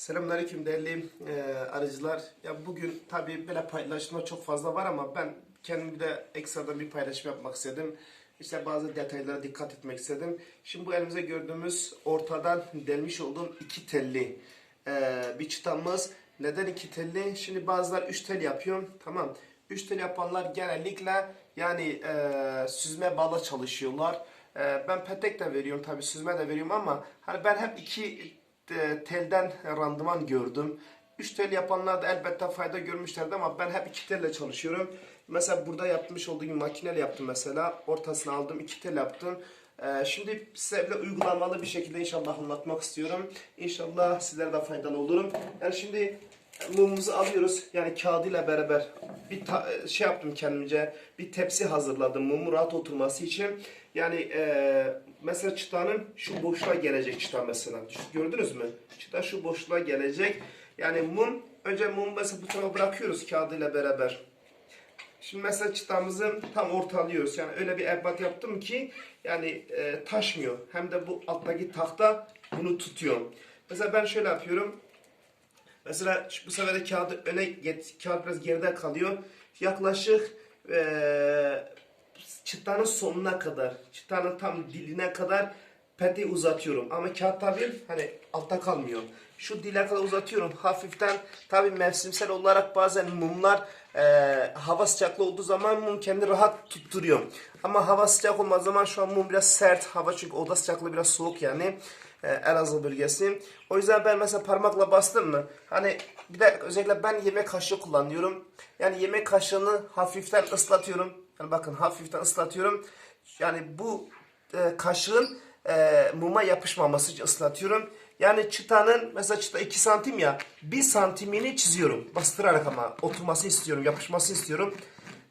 Selamünaleyküm değerli e, arıcılar. Ya bugün tabii böyle paylaşma çok fazla var ama ben kendim de ekstradan bir paylaşım yapmak istedim. İşte bazı detaylara dikkat etmek istedim. Şimdi bu elimize gördüğümüz ortadan delmiş olduğum iki telli e, bir çıtamız. Neden iki telli? Şimdi bazılar üç tel yapıyor. Tamam. Üç tel yapanlar genellikle yani e, süzme bağla çalışıyorlar. E, ben petek de veriyorum tabii süzme de veriyorum ama hani ben hep iki telden randıman gördüm. 3 tel yapanlar da elbette fayda görmüşlerdi ama ben hep 2 telle çalışıyorum. Mesela burada yapmış olduğum makineyle yaptım mesela. Ortasına aldım 2 tel yaptım. Ee, şimdi size böyle uygulamalı bir şekilde inşallah anlatmak istiyorum. İnşallah sizlere de faydalı olurum. Yani şimdi mumumuzu alıyoruz. Yani kağıdıyla beraber bir ta- şey yaptım kendimce. Bir tepsi hazırladım mumun rahat oturması için. Yani e, mesela çıtanın şu boşluğa gelecek çıta mesela. Gördünüz mü? Çıta şu boşluğa gelecek. Yani mum önce mumu mesela bu tarafa bırakıyoruz kağıdıyla beraber. Şimdi mesela çıtamızı tam ortalıyoruz. Yani öyle bir ebat yaptım ki yani e, taşmıyor. Hem de bu alttaki tahta bunu tutuyor. Mesela ben şöyle yapıyorum. Mesela bu sefer de kağıdı öne kağıt biraz geride kalıyor. Yaklaşık eee çıtanın sonuna kadar, çıtanın tam diline kadar peteği uzatıyorum. Ama kağıt tabii hani altta kalmıyor. Şu dile kadar uzatıyorum. Hafiften tabii mevsimsel olarak bazen mumlar eee, hava sıcaklığı olduğu zaman mum kendi rahat tutturuyor. Ama hava sıcak olmadığı zaman şu an mum biraz sert. Hava çünkü oda sıcaklığı biraz soğuk yani. e, Elazığ bölgesi. O yüzden ben mesela parmakla bastım mı hani bir de özellikle ben yemek kaşığı kullanıyorum. Yani yemek kaşığını hafiften ıslatıyorum. Yani bakın hafiften ıslatıyorum. Yani bu e, kaşığın e, muma yapışmaması için ıslatıyorum. Yani çıtanın mesela çıta 2 santim ya 1 santimini çiziyorum. Bastırarak ama oturmasını istiyorum, yapışmasını istiyorum.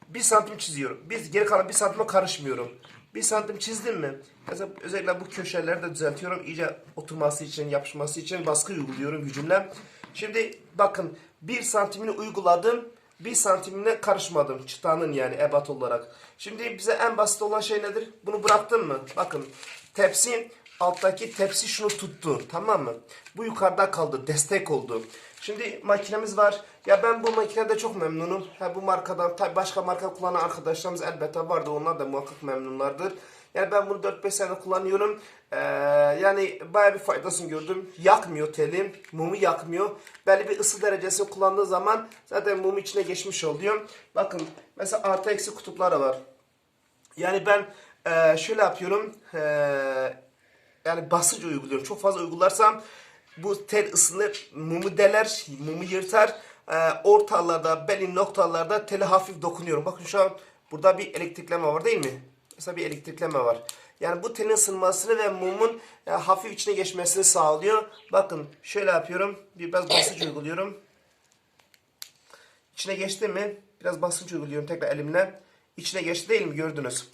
1 santim çiziyorum. Biz geri kalan 1 santime karışmıyorum. 1 santim çizdim mi? Mesela özellikle bu köşeleri de düzeltiyorum. İyice oturması için, yapışması için baskı uyguluyorum gücümle. Şimdi bakın 1 santimini uyguladım. 1 santimine karışmadım çıtanın yani ebat olarak. Şimdi bize en basit olan şey nedir? Bunu bıraktın mı? Bakın tepsi alttaki tepsi şunu tuttu tamam mı? Bu yukarıda kaldı destek oldu. Şimdi makinemiz var. Ya ben bu makinede çok memnunum. Ha, bu markadan tabi başka marka kullanan arkadaşlarımız elbette vardı. Onlar da muhakkak memnunlardır. Yani ben bunu 4-5 sene kullanıyorum. Ee, yani baya bir faydasını gördüm. Yakmıyor teli. Mumu yakmıyor. Belli bir ısı derecesi kullandığı zaman zaten mum içine geçmiş oluyor. Bakın mesela artı eksi kutupları var. Yani ben e, şöyle yapıyorum. E, yani basınç uyguluyorum. Çok fazla uygularsam bu tel ısınır, mumu deler, mumu yırtar. E, ortalarda, belli noktalarda tele hafif dokunuyorum. Bakın şu an burada bir elektrikleme var değil mi? Mesela bir elektrikleme var. Yani bu telin ısınmasını ve mumun e, hafif içine geçmesini sağlıyor. Bakın şöyle yapıyorum. Bir biraz basınç uyguluyorum. İçine geçti mi? Biraz basınç uyguluyorum tekrar elimle. İçine geçti değil mi? Gördünüz.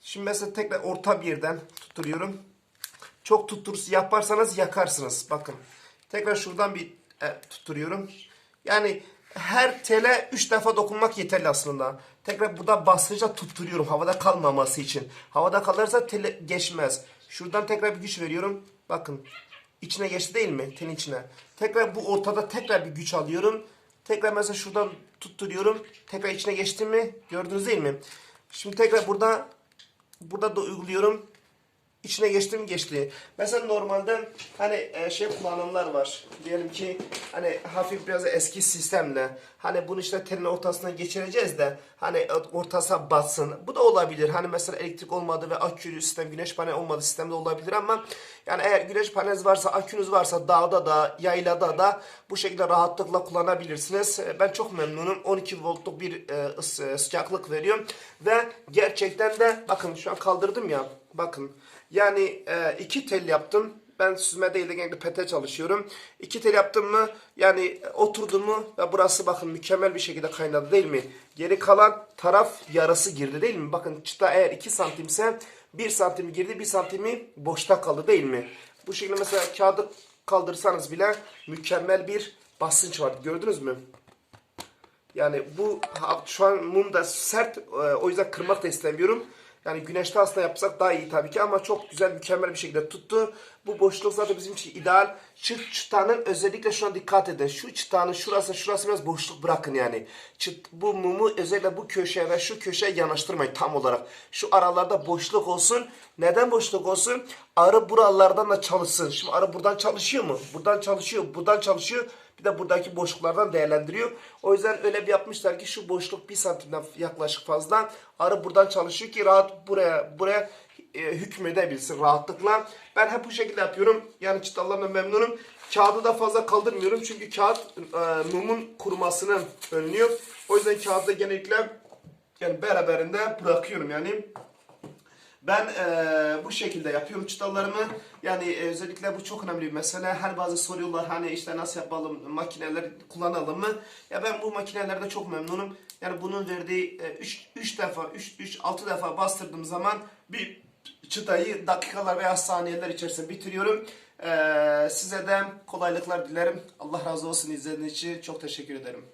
Şimdi mesela tekrar orta bir yerden tutturuyorum. Çok tutturusu yaparsanız yakarsınız. Bakın. Tekrar şuradan bir e, tutturuyorum. Yani her tele 3 defa dokunmak yeterli aslında. Tekrar burada basınca tutturuyorum havada kalmaması için. Havada kalırsa tele geçmez. Şuradan tekrar bir güç veriyorum. Bakın. İçine geçti değil mi? Telin içine. Tekrar bu ortada tekrar bir güç alıyorum. Tekrar mesela şuradan tutturuyorum. Tekrar içine geçti mi? Gördünüz değil mi? Şimdi tekrar burada burada da uyguluyorum. İçine geçti mi geçti. Mesela normalde hani e, şey kullananlar var. Diyelim ki hani hafif biraz eski sistemle hani bunu işte telin ortasına geçireceğiz de hani ortasına batsın. Bu da olabilir. Hani mesela elektrik olmadı ve akülü sistem güneş paneli olmadı sistemde olabilir ama yani eğer güneş paneliniz varsa akünüz varsa dağda da yaylada da bu şekilde rahatlıkla kullanabilirsiniz. E, Ben çok memnunum. 12 voltluk bir e, ısı- sıcaklık veriyor ve gerçekten de bakın şu an kaldırdım ya bakın yani e, iki tel yaptım. Ben süzme değil de genelde pete çalışıyorum. İki tel yaptım mı yani e, oturdu mu ve burası bakın mükemmel bir şekilde kaynadı değil mi? Geri kalan taraf yarısı girdi değil mi? Bakın çıta eğer 2 santimse 1 santim girdi 1 santimi boşta kaldı değil mi? Bu şekilde mesela kağıdı kaldırsanız bile mükemmel bir basınç var. Gördünüz mü? Yani bu şu an mum da sert e, o yüzden kırmak da istemiyorum. Yani güneşte aslında yapsak daha iyi tabii ki ama çok güzel mükemmel bir şekilde tuttu. Bu boşluk zaten bizim için ideal. Çıt çıtanın özellikle şuna dikkat edin. Şu çıtanın şurası şurası biraz boşluk bırakın yani. Çıt, bu mumu özellikle bu köşeye ve şu köşeye yanaştırmayın tam olarak. Şu aralarda boşluk olsun. Neden boşluk olsun? Arı buralardan da çalışsın. Şimdi arı buradan çalışıyor mu? Buradan çalışıyor, buradan çalışıyor. Bir de buradaki boşluklardan değerlendiriyor. O yüzden öyle bir yapmışlar ki şu boşluk bir santimden yaklaşık fazla. Arı buradan çalışıyor ki rahat buraya buraya e, hükmedebilsin rahatlıkla. Ben hep bu şekilde yapıyorum. Yani çıtalarla memnunum. Kağıdı da fazla kaldırmıyorum. Çünkü kağıt e, mumun kurumasını önlüyor. O yüzden kağıdı genellikle yani beraberinde bırakıyorum yani. Ben eee, bu şekilde yapıyorum çıtalarımı. Yani e, özellikle bu çok önemli bir mesele. Her bazı soruyorlar hani işte nasıl yapalım, makineler kullanalım mı? Ya ben bu makinelerde çok memnunum. Yani bunun verdiği 3 defa, 3 3 6 defa bastırdığım zaman bir çıtayı dakikalar veya saniyeler içerisinde bitiriyorum. Eee, size de kolaylıklar dilerim. Allah razı olsun izlediğiniz için çok teşekkür ederim.